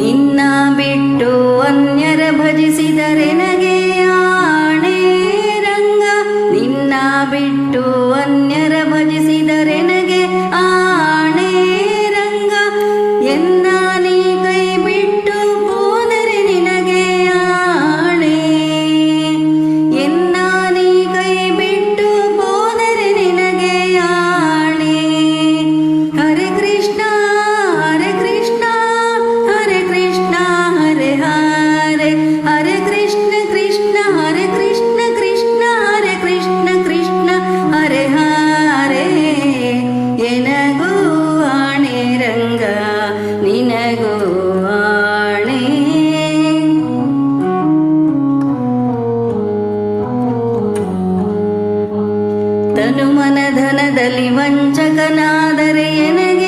ನಿನ್ನ ಬಿಟ್ಟು ತನು ಮನಧನದಲ್ಲಿ ವಂಚಕನಾದರೆ ಎನಗೆ?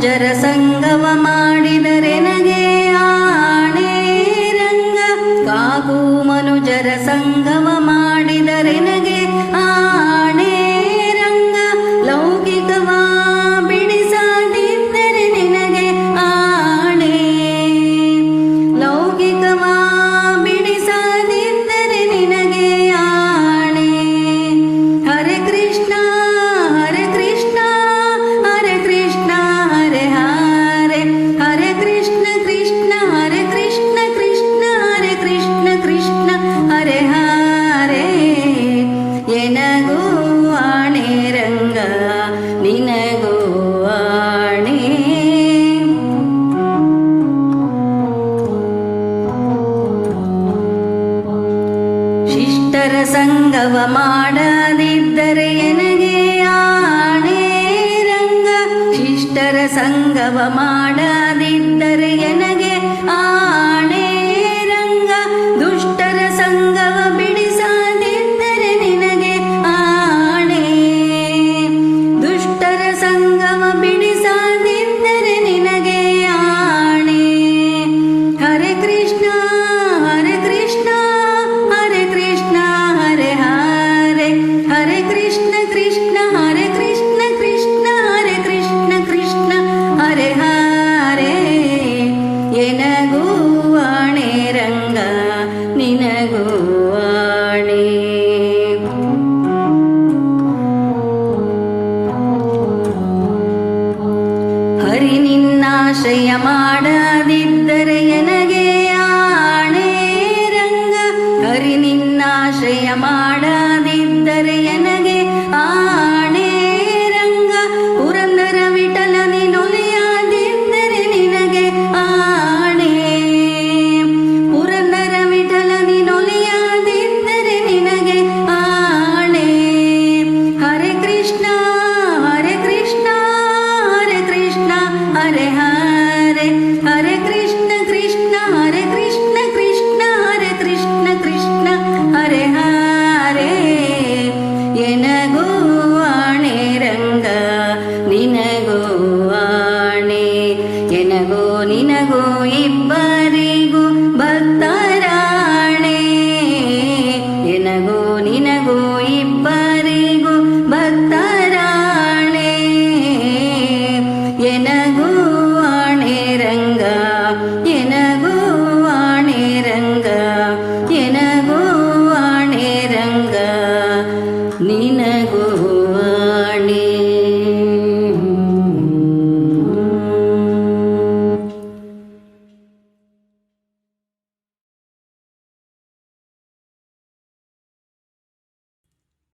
ಮಂಜರ ಸಂಗಮ ಮಾಡಿದರೆ ನನಗೆ ಆಣೆ ರಂಗ. ಕಾಗೂ ಮನುಜರ ಸಂಗಮ ಶಿಷ್ಟರ ಸಂಗವ ಮಾಡದಿದ್ದರೆ ನನಗೆ ಆಣೆ ರಂಗ ಶಿಷ್ಟರ ಸಂಗವ ಮಾಡ കതറി നിന്നാശയമാടാതെ ನಿನಗೋ